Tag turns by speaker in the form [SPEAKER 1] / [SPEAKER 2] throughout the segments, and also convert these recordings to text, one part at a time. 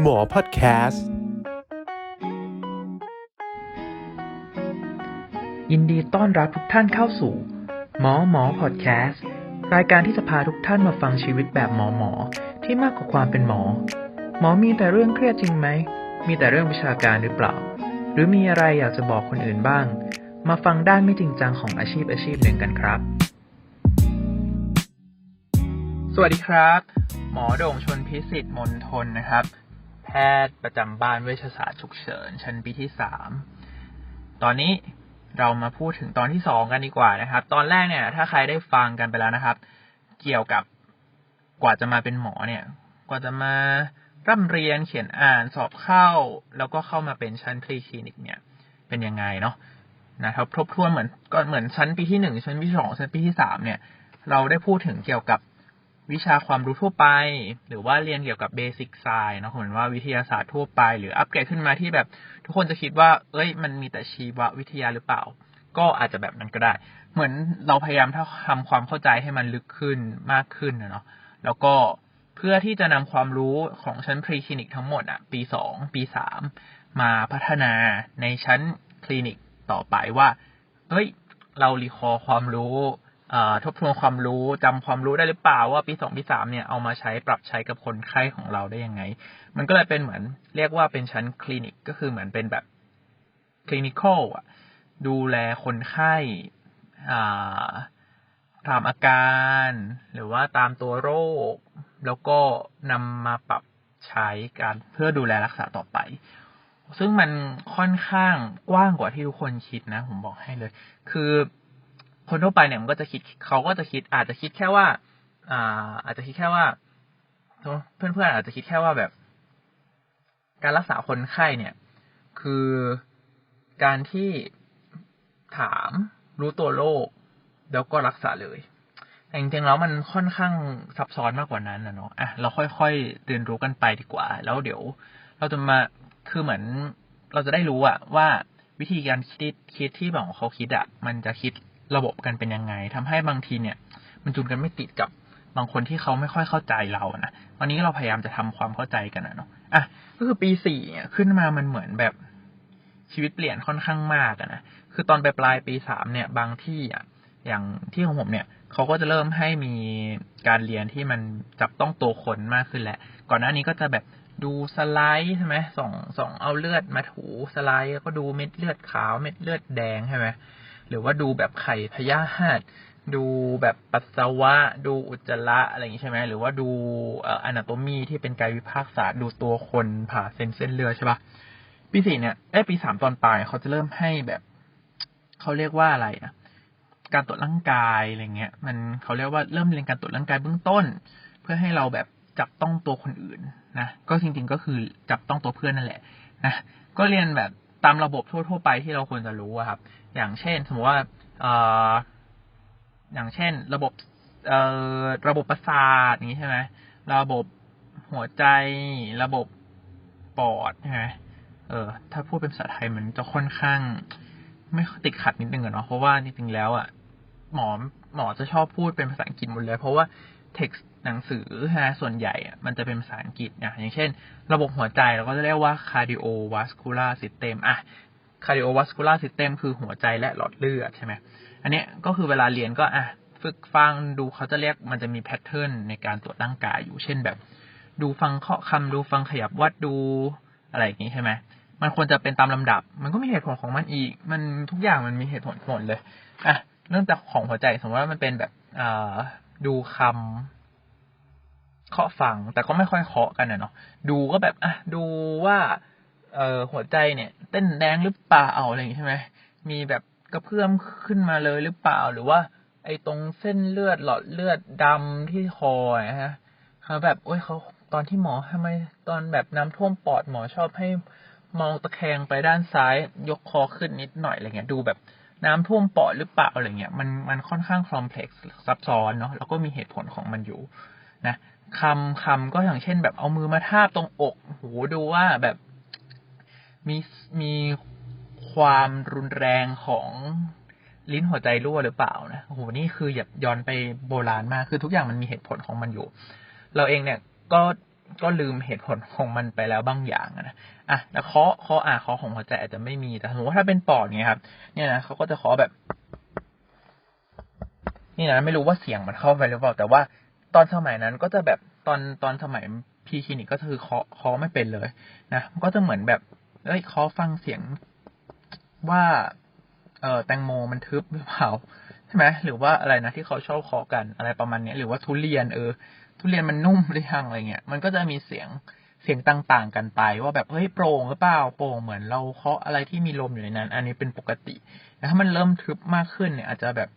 [SPEAKER 1] หมอพอดแคสต์
[SPEAKER 2] ยินดีต้อนรับทุกท่านเข้าสู่ หมอหมอพอดแคสต์ รายการที่จะพาทุกท่านมาฟังชีวิตแบบหมอหมอที่มากกว่าความเป็นหมอ หมอมีแต่เรื่องเครียดจริงไหม มีแต่เรื่องวิชาการหรือเปล่า หรือมีอะไรอยากจะบอกคนอื่นบ้าง มาฟังด้านไม่จริงจังของอาชีพอาชีพหนึ่งกันครับ สวัสดีครับ หมอโด่งชนพิสิทธิ์มนทนนะครับแพทย์ประจำบ้านเวชศาสตร์ฉุกเฉิน ชั้นปีที่สามตอนนี้เรามาพูดถึงตอนที่สองกันดีกว่านะครับ ตอนแรกเนี่ย ถ้าใครได้ฟังกันไปแล้วนะครับ เกี่ยวกับกว่าจะมาเป็นหมอเนี่ย กว่าจะมาร่ำเรียนเขียนอ่านสอบเข้า แล้วก็เข้ามาเป็นชั้นพรีคลินิกเนี่ย เป็นยังไงเนาะนะครับทบทวนเหมือนก็เหมือนชั้นปีที่หนึ่งชั้นปีที่สองชั้นปีที่สามเนี่ย เราได้พูดถึงเกี่ยวกับ วิชาความรู้ทั่วไป หรือว่าเรียนเกี่ยวกับเบสิกไซน์เนาะเหมือนว่าวิทยาศาสตร์ทั่วไป หรืออัปเกรดขึ้นมาที่แบบ ทุกคนจะคิดว่า เอ้ย มันมีแต่ชีววิทยาหรือเปล่า ก็อาจจะแบบนั้นก็ได้ เหมือนเราพยายามทำความเข้าใจให้มันลึกขึ้นมากขึ้นนะเนาะแล้วก็เพื่อที่จะนำความรู้ของชั้นพรีคลินิกทั้งหมดอะปีสองปีสามมาพัฒนาในชั้นคลินิกต่อไปว่าเอ้ย เรารีคอร์ความรู้ ทบทวนความรู้จำความรู้ได้หรือเปล่าว่าปีสองปีสามเนี่ยเอามาใช้ปรับใช้กับคนไข้ของเราได้ยังไง มันก็เลยเป็นเหมือน เรียกว่าเป็นชั้นคลินิกก็คือเหมือนเป็นแบบคลินิคอลอะดูแลคนไข้ตามอาการ หรือว่าตามตัวโรค แล้วก็นำมาปรับใช้การเพื่อดูแลรักษาต่อไป ซึ่งมันค่อนข้างกว้างกว่าที่ทุกคนคิดนะ ผมบอกให้เลย คือ คนทั่วไปเนี่ยมันก็จะคิดเขาก็จะคิดอาจจะคิดแค่ว่า อ่า อาจจะคิดแค่ว่าเพื่อนๆอาจจะคิดแค่ว่าแบบ การรักษาคนไข้เนี่ย คือการที่ถามรู้ตัวโรคแล้วก็รักษาเลย แต่จริงๆแล้วมันค่อนข้างซับซ้อนมากกว่านั้นนะเนาะอะเราค่อยๆเรียนรู้กันไปดีกว่า แล้วเดี๋ยว เราจะมาคือเหมือนเราจะได้รู้อะว่าวิธีการคิดคิดที่แบบเขาคิดอะมันจะคิด ระบบกันเป็นยังไงทำให้บางทีเนี่ย มันจูนกันไม่ติดกับบางคนที่เขาไม่ค่อยเข้าใจเรานะวันนี้เราพยายามจะทำความเข้าใจกันนะเนาะอะก็คือปีสี่เนี่ยขึ้นมามันเหมือนแบบชีวิตเปลี่ยนค่อนข้างมากนะคือตอนไปปลายปีสามเนี่ย บางที่อะอย่างที่ของผมเนี่ยเขาก็จะเริ่มให้มีการเรียนที่มันจับต้องตัวคนมากขึ้นแหละ ก่อนหน้านี้ก็จะแบบดูสไลด์ใช่ไหมส่องส่องเอาเลือดมาถูสไลด์ก็ดูเม็ดเลือดขาวเม็ดเลือดแดงใช่ไหม หรือว่าดูแบบไข่พยาธิดูแบบปัสสาวะ ดูอุจจาระอะไรอย่างนี้ใช่ไหมหรือว่าดูอนาโตมีที่เป็นกายวิภาคศาสตร์ดูตัวคนผ่าเส้นเส้นเลือดใช่ปะปีสี่เนี่ยเอ้ปีสามตอนปลายเขาจะเริ่มให้แบบเขาเรียกว่าอะไรอะการตรวจร่างกายอะไรเงี้ย มันเขาเรียกว่าเริ่มเรียนการตรวจร่างกายเบื้องต้น เพื่อให้เราแบบจับต้องตัวคนอื่นนะก็จริง ๆ ก็คือจับต้องตัวเพื่อนนั่นแหละนะก็เรียนแบบ ตามระบบทั่ว ๆ ไปที่เราควรจะรู้ครับ อย่างเช่น สมมติว่าออย่างเช่น ระบบเอระบบประสาทนี้ใช่ไหมระบบหัวใจระบบปอดใช่ไหมเออ ถ้าพูดเป็นภาษาไทยมันจะค่อนข้าง ไม่ติดขัดนิดนึงอะเนาะเพราะว่าจริงๆแล้วอะหมอหมอจะชอบพูดเป็นภาษาอังกฤษหมดเลย เพราะว่า เท็กซ์หนังสือฮะส่วนใหญ่มันจะเป็นภาษาอังกฤษนะอย่างเช่น ระบบหัวใจเราก็จะเรียกว่า cardiovascular system อะ cardiovascular system คือหัวใจและหลอดเลือดใช่ไหมอันนี้ก็คือเวลาเรียนก็อะฝึกฟังดูเขาจะเรียกมันจะมีแพทเทิร์นในการตรวจร่างกายอยู่เช่นแบบ ดูฟังเคาะคำดูฟังขยับวัดดูอะไรอย่างนี้ใช่ไหมมันควรจะเป็นตามลำดับ มันก็มีเหตุผลของมันอีก มันทุกอย่างมันมีเหตุผลหมดเลย อะ เรื่องจากของหัวใจ สมมติว่ามันเป็นแบบอ่า ดูคำเคาะฟัง แต่ก็ไม่ค่อยเคาะกันนะเนาะดูก็แบบอะดูว่า เอ่อหัวใจเนี่ย เต้นแดงหรือเปล่าอะไรอย่างนี้ใช่ไหมมีแบบกระเพื่อมขึ้นมาเลยหรือเปล่าหรือว่า ไอ้ตรงเส้นเลือดหลอดเลือดดำที่คอนะฮะเขาแบบโอ้ยเขาตอนที่หมอทำไมตอนแบบน้ำท่วมปอดหมอชอบให้มองตะแคงไปด้านซ้าย ยกคอขึ้นนิดหน่อยอะไรเงี้ย ดูแบบ น้ำท่วมปอดหรือเปล่าอะไรเงี้ยมันมันค่อนข้างคอมเพล็กซ์ซับซ้อนเนาะแล้วก็มีเหตุผลของมันอยู่นะคำคำก็อย่างเช่น แบบเอามือมาทาบตรงอกโหดูว่าแบบมีมีความรุนแรงของลิ้นหัวใจรั่วหรือเปล่านะโอ้โหนี่คืออย่าย้อนไปโบราณมากคือทุกอย่างมันมีเหตุผลของมันอยู่ เราเองเนี่ยก็ ก็ลืมเหตุผลของมันไปแล้วบางอย่างนะอะแล้วเคาะเคาะอะเคาะของหัวใจอาจจะไม่มีแต่สมมติว่าถ้าเป็นปอดเนี่ยครับ เนี่ยนะเขาก็จะเคาะแบบ นี่นะไม่รู้ว่าเสียงมันเข้าไปหรือเปล่า แต่ว่าตอนสมัยนั้นก็จะแบบตอนตอนสมัยพี่คลินิกก็คือเคาะเคาะไม่เป็นเลยนะมันก็จะเหมือนแบบเอ้ยเคาะฟังเสียงว่าเออแตงโมมันทึบหรือเปล่าใช่ไหมหรือว่าอะไรนะที่เขาชอบเคาะกันอะไรประมาณนี้หรือว่าทุเรียนเออ ทุเรียนมันนุ่มหรือยังอะไรเงี้ยมันก็จะมีเสียงเสียงต่างๆ กันไป ว่าแบบเฮ้ยโปร่งหรือเปล่าโปร่งเหมือนเราเคาะอะไรที่มีลมอยู่ในนั้น อันนี้เป็นปกติแต่ถ้ามันเริ่มทึบมากขึ้นเนี่ยอาจจะแบบ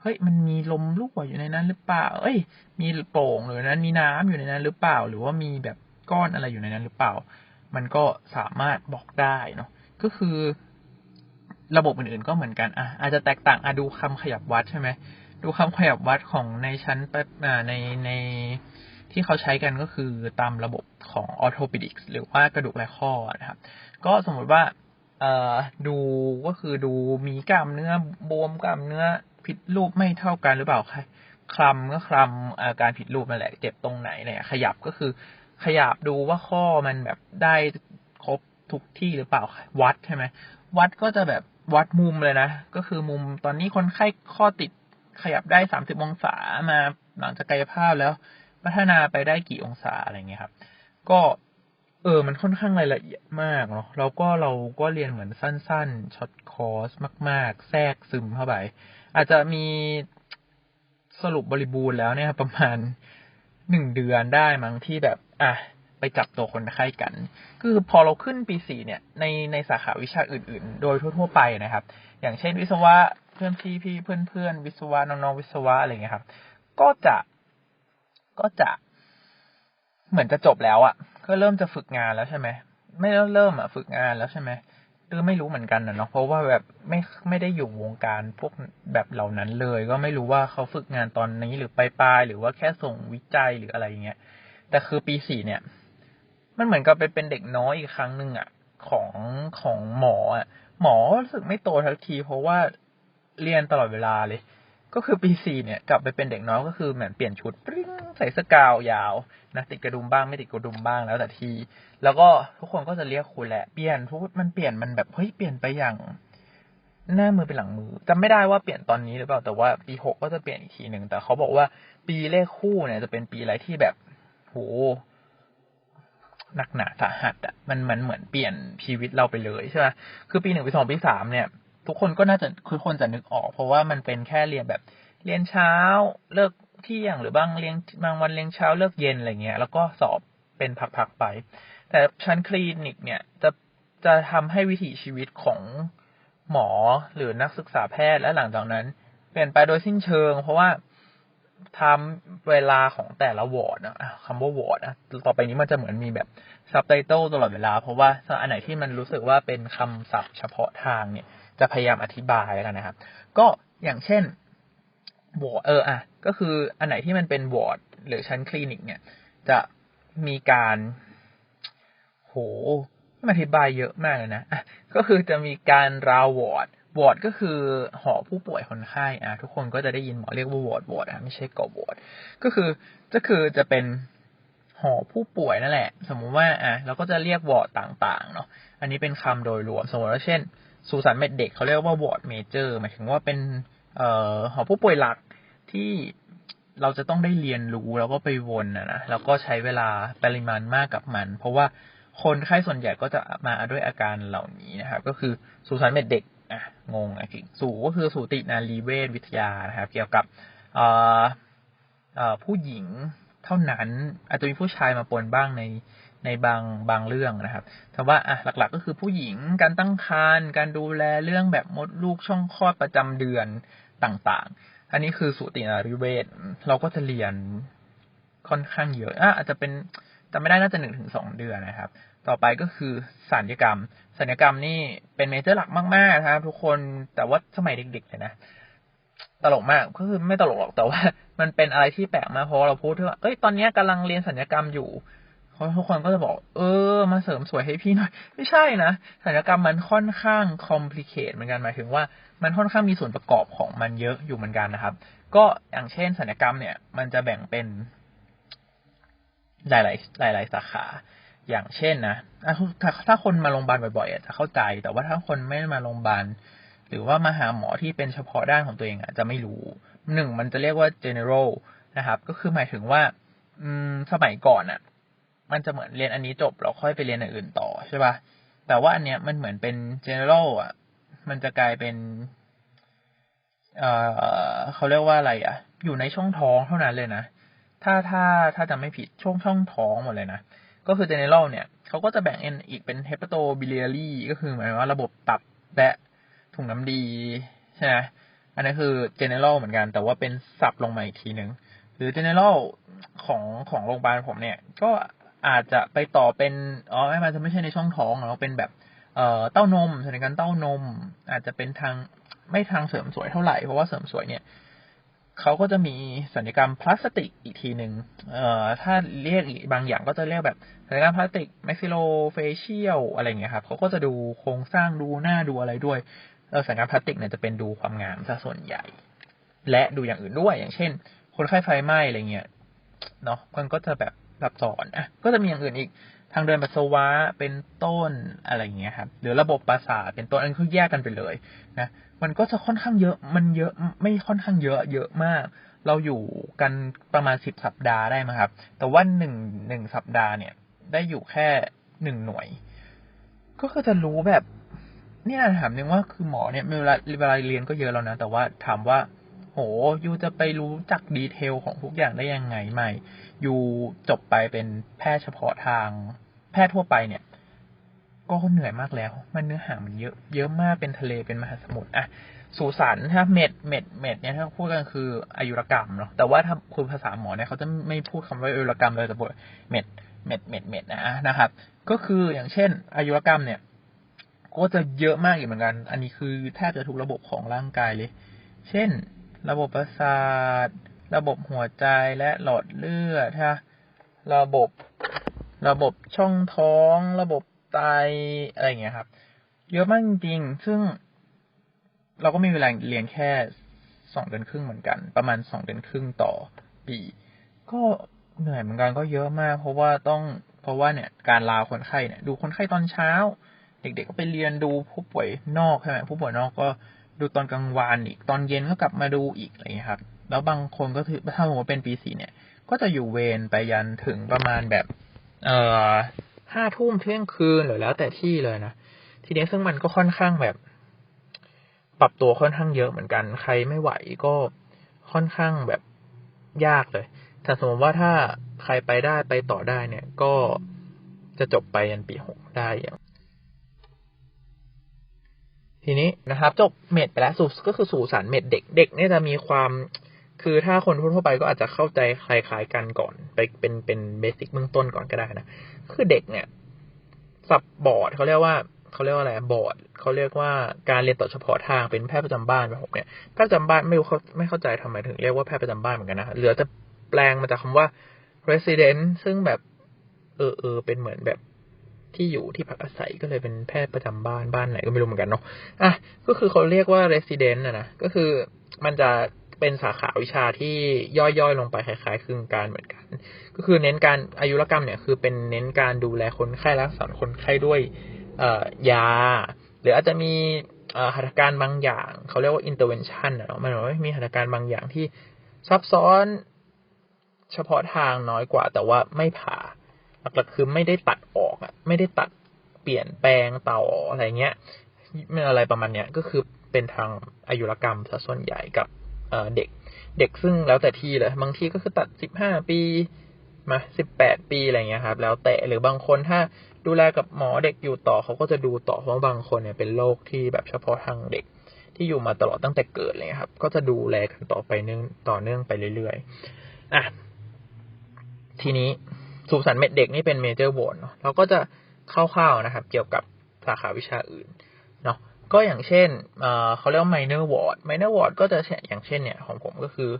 [SPEAKER 2] เฮ้ยมันมีลมรั่วอยู่ในนั้นหรือเปล่า เอ้ย มีโปร่งหรือนั้นมีน้ำอยู่ในนั้นหรือเปล่า หรือว่ามีแบบก้อนอะไรอยู่ในนั้นหรือเปล่า มันก็สามารถบอกได้เนาะก็คือ ระบบอื่นๆก็เหมือนกันอะอาจจะแตกต่างอะดูคำขยับวัดใช่ไหมดูคำขยับวัดของในชั้นในใน ที่เขาใช้กันก็คือตามระบบของออโทปิดิกส์หรือว่ากระดูกและข้อนะครับ ก็สมมติว่าดูก็คือดูมีกล้ามเนื้อบวมกล้ามเนื้อผิดรูปไม่เท่ากันหรือเปล่าคคลำก็คลำอาการผิดรูปนั่นแหละเจ็บตรงไหนเนี่ยขยับก็คือขยับดูว่าข้อมันแบบได้ครบทุกที่หรือเปล่าวัดใช่ไหมวัดก็จะแบบวัดมุมเลยนะ ก็คือมุมตอนนี้คนไข้ข้อติดขยับได้สามสิบองศามาหลังจากกายภาพแล้ว พัฒนาไปได้กี่องศาอะไรเงี้ยครับ ก็เออ มันค่อนข้างรายละเอียดมากเนาะแล้วก็เราก็เรียนเหมือนสั้นๆ ช็อตคอร์สมาก ๆ แทรกซึมเข้าไป อาจจะมีสรุปบริบูรณ์แล้วเนี่ยประมาณหนึ่งเดือนได้มั้งที่แบบ อะ ไปจับตัวคนไข้กัน คือพอเราขึ้นปีสี่เนี่ย ในในสาขาวิชาอื่น ๆ โดยทั่ว ๆ ไปนะครับ อย่างเช่นวิศวะเพื่อนพี่พี่เพื่อนเพื่อนวิศวะน้องๆวิศวะอะไรเงี้ยครับ ก็จะ ก็จะเหมือนจะจบแล้วอะ่ะ ก็เริ่มจะฝึกงานแล้วใช่ไหมไม่เริ่มอะฝึกงานแล้วใช่ไหมหรือไม่รู้เหมือนกันนะเนาะเพราะว่าแบบไม่ไม่ได้อยู่วงการพวกแบบเหล่านั้นเลย ก็ไม่รู้ว่าเขาฝึกงานตอนนี้หรือปลายๆหรือว่าแค่ส่งวิจัยหรืออะไรเงี้ยแต่คือปีสี่เนี่ย มันเหมือนกับไปเป็นเด็กน้อยอีกครั้งหนึ่งอะของของหมออะหมอรู้สึกไม่โตทันที เพราะว่าเรียนตลอดเวลาเลย ก็คือปีสี่เนี่ยกลับไปเป็นเด็กน้อยก็คือเหมือนเปลี่ยนชุดปริ้งใส่เสื้อกาวยาวนะติดกระดุมบ้างไม่ติดกระดุมบ้างแล้วแต่ที แล้วก็ทุกคนก็จะเรียกคุณแหละเปลี่ยนทุกมันเปลี่ยนมันแบบเฮ้ยเปลี่ยนไปอย่างหน้ามือเป็นหลังมือจำไม่ได้ว่าเปลี่ยนตอนนี้หรือเปล่าแต่ว่าปีหกก็จะเปลี่ยนอีกทีหนึ่งแต่เขาบอกว่าปีเลขคู่เนี่ยจะเป็นปีอะไรที่แบบโหหนักหนาสาหัสอะมันมันเหมือนเปลี่ยนชีวิตเราไปเลยใช่ไหมคือปีหนึ่งปีสองปีสามเนี่ย ทุกคนก็น่าจะคือคนจะนึกออก เพราะว่ามันเป็นแค่เรียนแบบเรียนเช้าเลิกเที่ยงหรือบางเรียนบางวันเรียนเช้าเลิกเย็นอะไรเงี้ย แล้วก็สอบเป็นพักๆไป แต่ชั้นคลินิกเนี่ยจะจะทำให้วิถีชีวิตของหมอหรือนักศึกษาแพทย์และหลังจากนั้น เปลี่ยนไปโดยสิ้นเชิง เพราะว่าทำเวลาของแต่ละวอร์ดนะคำว่าวอร์ดนะต่อไปนี้มันจะเหมือนมีแบบซับไตเติลตลอดเวลา เพราะว่าอันไหนที่มันรู้สึกว่าเป็นคำศัพท์เฉพาะทางเนี่ย จะพยายามอธิบายแล้วกันนะครับ ก็อย่างเช่นวอร์ดเอออะก็คืออันไหนที่มันเป็นวอร์ดหรือชั้นคลินิกเนี่ย จะมีการ โหอธิบายเยอะมากเลยนะอะก็คือจะมีการราววอร์ดวอร์ดก็คือหอผู้ป่วยคนไข้อะทุกคนก็จะได้ยินหมอเรียกว่าวอร์ดวอร์ดอะไม่ใช่กอวอร์ดก็คือก็คือจะเป็นหอผู้ป่วยนั่นแหละ สมมุติว่าอะเราก็จะเรียกวอร์ดต่างๆเนาะอันนี้เป็นคำโดยรวมสมมติว่าเช่น สุสานเม็ดเด็กเขาเรียกว่าวอร์ดเมเจอร์หมายถึงว่าเป็นเอ่อหอผู้ป่วยหลักที่เราจะต้องได้เรียนรู้แล้วก็ไปวนนะนะแล้วก็ใช้เวลาปริมาณมากกับมัน เพราะว่าคนไข้ส่วนใหญ่ก็จะมาด้วยอาการเหล่านี้นะครับ ก็คือสุสานเม็ดเด็กอะงงอะสูก็คือสูตินารีเวชวิทยานะครับ เกี่ยวกับเอ่อเอ่อผู้หญิงเท่านั้น อาจจะมีผู้ชายมาปนบ้างใน ในบางบางเรื่องนะครับแต่ว่าอะหลักๆ ก็คือผู้หญิงการตั้งครรภ์การดูแลเรื่องแบบมดลูกช่องคลอดประจำเดือนต่างๆ อันนี้คือสูตินารีเวชเราก็จะเรียนค่อนข้างเยอะอะอาจจะเป็นแต่ไม่ได้น่าจะหนึ่งถึงสองเดือนนะครับ ต่อไปก็คือสัญญกรรม สัญญกรรมนี่เป็นเมเจอร์หลักมากๆนะครับ ทุกคน แต่ว่าสมัยเด็กๆเลยนะ ตลกมาก ก็คือไม่ตลกหรอก แต่ว่า มันเป็นอะไรที่แปลกมาก เพราะเราพูดว่า เอ้ย ตอนนี้กำลังเรียนสัญญกรรมอยู่ เขาทุกคนก็จะบอก เออ มาเสริมสวยให้พี่หน่อย ไม่ใช่นะสัญญกรรมมันค่อนข้างคอมพลีเคทเหมือนกันหมายถึงว่ามันค่อนข้างมีส่วนประกอบของมันเยอะอยู่เหมือนกันนะครับ ก็อย่างเช่นสัญญกรรมเนี่ย มันจะแบ่งเป็น หลาย ๆ หลาย ๆ สาขาอย่างเช่นนะถ้าถ้าคนมาโรงพยาบาลบ่อยๆจะเข้าใจ แต่ว่าถ้าคนไม่มาโรงพยาบาลหรือว่ามาหาหมอที่เป็นเฉพาะด้านของตัวเองอะจะไม่รู้หนึ่งมันจะเรียกว่า general นะครับ ก็คือหมายถึงว่า อืม สมัยก่อนอะ มันจะเหมือนเรียนอันนี้จบแล้วค่อยไปเรียนอย่างอื่นต่อใช่ปะ่ะแต่ว่าอันเนี้ยมันเหมือนเป็น general อะ มันจะกลายเป็น เอ่อเขาเรียกว่าอะไร อะ อยู่ในช่องท้องเท่านั้นเลยนะ ถ้าถ้าถ้าจะไม่ผิดช่วงช่องท้องหมดเลยนะ ก็คือ general เนี่ยเขาก็จะแบ่งเอ็นอีกเป็น hepatobiliary ก็คือหมายว่าระบบตับและถุงน้ำดีใช่ไหมอันนี้คือ general เหมือนกัน แต่ว่าเป็นสับลงมาอีกทีหนึ่งหรือ general ของของโรงพยาบาลผมเนี่ย ก็ อาจจะไปต่อเป็นอ๋อไม่มันจะไม่ใช่ในช่องท้องเราเป็นแบบเอ่อเต้านมสถานการเต้านม อาจจะเป็นทางไม่ทางเสริมสวยเท่าไหร่เพราะว่าเสริมสวยเนี่ยเขาก็จะมีสัญญกรรมพลาสติกอีกทีหนึ่งเอ่อถ้าเรียกอีกบางอย่างก็จะเรียกแบบสัญญกรรมพลาสติกแม็กซิโลเฟเชียลอะไรเงี้ยครับเขาก็จะดูโครงสร้างดูหน้าดูอะไรด้วยเออสัญญกรรมพลาสติกเนี่ยจะเป็นดูความงามซะส่วนใหญ่ และดูอย่างอื่นด้วยอย่างเช่น คนไข้ไฟไหม้อะไรเงี้ยเนาะมันก็จะแบบ ซับซ้อนอะก็จะมีอย่างอื่นอีกทางเดินปัสสาวะเป็นต้นอะไรเงี้ยครับหรือระบบประสาทเป็นต้นอันคือแยกกันไปเลยนะมันก็จะค่อนข้างเยอะมันเยอะไม่ค่อนข้างเยอะเยอะมาก เราอยู่กันประมาณสิบสัปดาห์ได้ไหมครับ แต่ว่าหนึ่งหนึ่งสัปดาห์เนี่ย ได้อยู่แค่หนึ่งหน่วย ก็คือจะรู้แบบนี่ถามนึงว่าคือหมอเนี่ยเวลาเวลาเรียนก็เยอะแล้วนะแต่ว่าถามว่า โหยูจะไปรู้จักดีเทลของทุกอย่างได้ยังไงไม่ยูจบไปเป็นแพทย์เฉพาะทาง แพทย์ทั่วไปเนี่ย ก็เหนื่อยมากแล้ว มันเนื้อหามันเยอะ เยอะมากเป็นทะเลเป็นมหาสมุทรอะสุสานถ้าเม็ดเม็ดเม็ดเนี่ยถ้าพูดกันคืออายุรกรรมเนาะแต่ว่าถ้าคุณภาษาหมอเนี่ยเขาจะไม่พูดคำว่าอายุรกรรมเลยแต่พูดเม็ดเม็ดเม็ดเม็ดนะนะครับ ก็คืออย่างเช่น อายุรกรรมเนี่ย ก็จะเยอะมากอีกเหมือนกัน อันนี้คือแทบจะทุกระบบของร่างกายเลย เช่น ระบบประสาท ระบบหัวใจและหลอดเลือดถ้าระบบ ระบบช่องท้อง ระบบไตอะไรอย่างเงี้ยครับ เยอะมากจริงๆซึ่ง เราก็มีเวลาเรียนแค่สองเดือนครึ่งเหมือนกัน ประมาณสองเดือนครึ่งต่อปี ก็เหนื่อยเหมือนกันก็เยอะมาก เพราะว่าต้องเพราะว่าเนี่ยการลาคนไข้เนี่ย ดูคนไข้ตอนเช้า เด็กๆก็ไปเรียนดูผู้ป่วยนอกใช่ไหมผู้ป่วยนอกก็ ดูตอนกลางวันอีก ตอนเย็นก็กลับมาดูอีกอะไรอย่างนี้ครับ แล้วบางคนก็ถือถ้าสมมติเป็นปีสี่เนี่ย ก็จะอยู่เวรไปยันถึงประมาณแบบ เอ่อห้าทุ่มเที่ยงคืนหรือแล้วแต่ที่เลยนะ ทีนี้ซึ่งมันก็ค่อนข้างแบบ ปรับตัวค่อนข้างเยอะเหมือนกัน ใครไม่ไหวก็ค่อนข้างแบบยากเลย แต่สมมติว่าถ้าใครไปได้ไปต่อได้เนี่ย ก็จะจบไปยันปีหกได้อย่าง ทีนี้นะครับ จบเม็ดไปแล้วสูก็คือสู่สารเม็ดเด็กเด็กเนี่ยจะมีความ คือถ้าคนทั่วไปก็อาจจะเข้าใจคล้ายๆกันก่อน ไปเป็นเป็นเบสิกเบื้องต้นก่อนก็ได้นะคือเด็กเนี่ยสับบอร์ดเขาเรียกว่าเขาเรียกว่าอะไรบอร์ดเขาเรียกว่าการเรียนต่อเฉพาะทางเป็นแพทย์ประจำบ้านแบบผมเนี่ยแพทย์ประจำบ้านไม่รู้เขาไม่เข้าใจทำไมถึงเรียกว่าแพทย์ประจำบ้านเหมือนกันนะเหลือจะแปลงมาจากคาว่า resident ซึ่งแบบเออเออเป็นเหมือนแบบ ที่อยู่ที่พักอาศัยก็เลยเป็นแพทย์ประจำบ้านบ้านไหนก็ไม่รู้เหมือนกันเนาะอะก็คือเขาเรียกว่า resident นะนะก็คือมันจะเป็นสาขาวิชาที่ย่อยๆ ลงไปคล้ายๆครึ่งการเหมือนกัน ก็คือเน้นการอายุรกรรมเนี่ยคือเป็นเน้นการดูแลคนไข้รักษาคนไข้ด้วยยา หรืออาจจะมีหัตถการบางอย่างเขาเรียกว่า intervention เนาะมันหมายว่ามีหัตถการบางอย่างที่ซับซ้อนเฉพาะทางน้อยกว่า แต่ว่าไม่ผ่า หลักๆคือไม่ได้ตัดออกอะ ไม่ได้ตัดเปลี่ยนแปลงเต่าอะไรเงี้ยไม่อะไรประมาณเนี้ยก็คือเป็นทางอายุรกรรมซะส่วนใหญ่กับเด็ก เด็กซึ่งแล้วแต่ที่เลยบางที่ก็คือตัดสิบห้าปีมาสิบแปดปีอะไรเงี้ยครับ แล้วแต่หรือบางคนถ้าดูแลกับหมอเด็กอยู่ต่อเขาก็จะดูต่อเพราะบางคนเนี่ยเป็นโรคที่แบบเฉพาะทางเด็กที่อยู่มาตลอดตั้งแต่เกิดเลยครับ ก็จะดูแลกันต่อไปเนื่องต่อเนื่องไปเรื่อยๆอะทีนี้ สุสานเม็ดเด็กนี่เป็นเมเจอร์โหวตเนาะเราก็จะคร่าวๆนะครับ เกี่ยวกับสาขาวิชาอื่นเนาะก็อย่างเช่นเขาเรียกว่า minor ward minor ward ก็จะอย่างเช่นเนี่ย ของผมก็คือ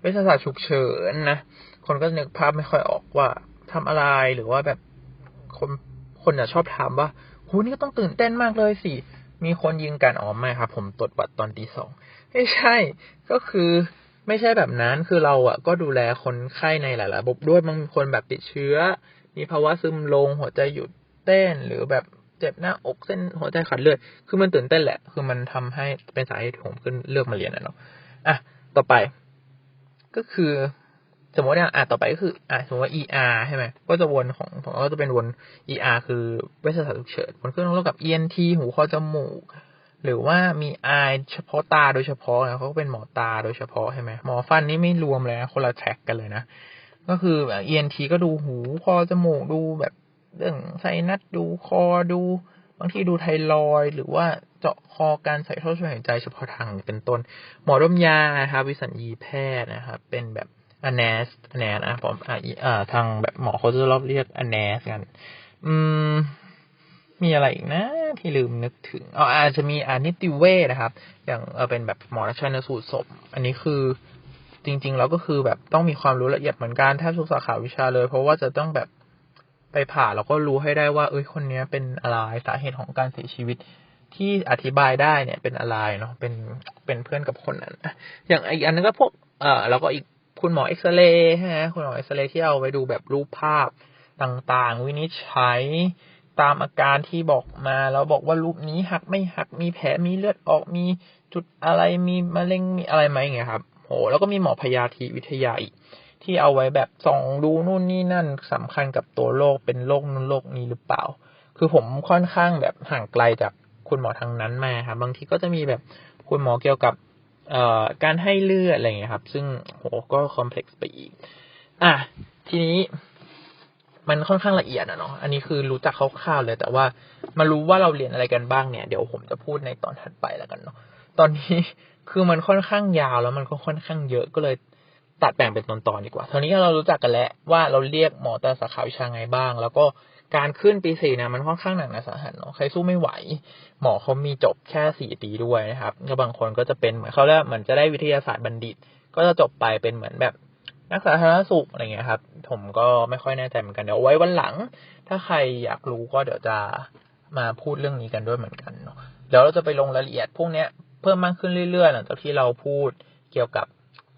[SPEAKER 2] เวชศาสตร์ฉุกเฉินนะ คนก็นึกภาพไม่ค่อยออกว่าทำอะไรหรือว่าแบบคนคนจะชอบถามว่าโหนี่ก็ต้องตื่นเต้นมากเลยสิ มีคนยิงกันอ๋อไม่ครับ ผมตรวจบัตรตอนตีสองไม่ใช่ ก็คือ ไม่ใช่แบบนั้นคือเราอะก็ดูแลคนไข้ในหลายๆระบบด้วยบางคนแบบติดเชื้อ มีภาวะซึมลงหัวใจหยุดเต้นหรือแบบเจ็บหน้าอกเส้นหัวใจขาดเลือดคือมันตื่นเต้นแหละ คือมันทำให้เป็นสาเหตุผมขึ้นเลือกมาเรียนนะเนาะอะต่อไป ก็คือสมมติอย่าอะต่อไปก็คืออะสมมติว่า ER ใช่ไหมก็จะวนของของเราก็จะเป็นวน ER คือเวชศาสตร์ฉุกเฉินวนเครื่องร่วมกับ ENT หูคอจมูก หรือว่ามี eye เฉพาะตาโดยเฉพาะนะเขาก็เป็นหมอตาโดยเฉพาะใช่ไหมหมอฟันนี่ไม่รวมเลยนะคนละแท็กกันเลยนะ ก็คือแบบ ENT ก็ดูหูคอจมูกดูแบบเรื่องไซนัสดูคอดูบางทีดูไทรอยหรือว่าเจาะคอการใส่ท่อช่วยหายใจเฉพาะทางเป็นต้น หมอดมยานะครับวิสัญญีแพทย์นะครับเป็นแบบอเนสอเนสนะผมอ่าทางแบบหมอเขาจะรอบเรียกอเนสกัน อืม มีอะไรอีกนะที่ลืมนึกถึงอ๋ออาจจะมีอานิติเวชนะครับ อย่างเออเป็นแบบหมอชันสูตรศพ อันนี้คือจริง ๆ แล้วก็คือแบบต้องมีความรู้ละเอียดเหมือนกันแทบทุกสาขาวิชาเลย เพราะว่าจะต้องแบบไปผ่าแล้วก็รู้ให้ได้ว่า เอ้ยคนเนี้ยเป็นอะไรสาเหตุของการเสียชีวิตที่อธิบายได้เนี่ยเป็นอะไรเนาะเป็นเป็นเพื่อนกับคนนั้นอย่างอีกอันนึงก็พวกเออแล้วก็อีกคุณหมอเอ็กซเรย์ใช่ไหมคุณหมอเอ็กซเรย์ที่เอาไว้ดูแบบรูปภาพต่างๆ วินิจฉัย ตามอาการที่บอกมา แล้วบอกว่ารูปนี้หักไม่หัก มีแผล มีเลือดออก มีจุดอะไร มีมะเร็ง มีอะไรไหมอย่างเงี้ยครับ โห แล้วก็มีหมอพยาธิวิทยาอีกที่เอาไว้แบบส่องดูนู่นนี่นั่นสำคัญกับตัวโรคเป็นโรคนู้นโรคนี้หรือเปล่า คือผมค่อนข้างแบบห่างไกลจากคุณหมอทางนั้นมาครับ บางทีก็จะมีแบบคุณหมอเกี่ยวกับเอ่อการให้เลือดอะไรเงี้ยครับ ซึ่งโหก็คอมเพล็กซ์ไปอีก อะ ทีนี้ มันค่อนข้างละเอียดอะเนาะ อันนี้คือรู้จักคร่าวๆเลย แต่ว่ามารู้ว่าเราเรียนอะไรกันบ้างเนี่ย เดี๋ยวผมจะพูดในตอนถัดไปแล้วกันเนาะ ตอนนี้คือมันค่อนข้างยาวแล้วมันก็ค่อนข้างเยอะก็เลยตัดแบ่งเป็นตอนๆดีกว่า เท่านี้เรารู้จักกันแล้วว่าเราเรียกหมอแต่สาขาวิชาไงบ้าง แล้วก็การขึ้นปีสี่เนี่ยมันค่อนข้างหนักนาสาหัสเนาะ ใครสู้ไม่ไหว หมอเขามีจบแค่สี่ปีด้วยนะครับ ก็บางคนก็จะเป็นเหมือนเขาเรียกเหมือนจะได้วิทยาศาสตร์บัณฑิต ก็จะจบไปเป็นเหมือนแบบ นักสาธารณสุขอะไรเงี้ยครับ ผมก็ไม่ค่อยแน่ใจเหมือนกันเดี๋ยวไว้วันหลัง ถ้าใครอยากรู้ก็เดี๋ยวจะมาพูดเรื่องนี้กันด้วยเหมือนกันเนาะเดี๋ยวเราจะไปลงรายละเอียดพวกเนี้ยเพิ่มมากขึ้นเรื่อยๆหลังจากที่เราพูดเกี่ยวกับ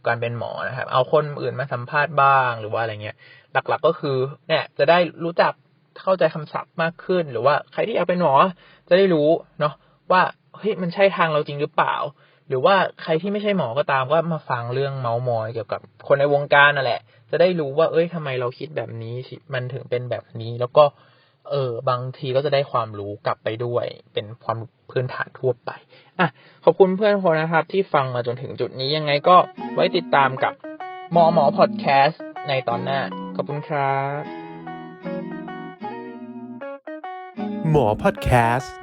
[SPEAKER 2] การเป็นหมอนะครับ เอาคนอื่นมาสัมภาษณ์บ้างหรือว่าอะไรเงี้ย หลักๆก็คือเนี่ยจะได้รู้จักเข้าใจคำศัพท์มากขึ้น หรือว่าใครที่อยากเป็นหมอจะได้รู้เนาะว่าเฮ้ยมันใช่ทางเราจริงหรือเปล่า หรือว่าใครที่ไม่ใช่หมอก็ตามก็มาฟังเรื่องเมาส์มอยเกี่ยวกับคนในวงการนั่นแหละ จะได้รู้ว่า เอ้ยทำไมเราคิดแบบนี้มันถึงเป็นแบบนี้ แล้วก็ เออบางทีก็จะได้ความรู้กลับไปด้วย เป็นความพื้นฐานทั่วไปอะขอบคุณเพื่อนคนนะครับ ที่ฟังมาจนถึงจุดนี้ยังไงก็ไว้ติดตามกับหมอหมอพอดแคสต์ในตอนหน้าขอบคุณครับ
[SPEAKER 1] หมอพอดแคสต์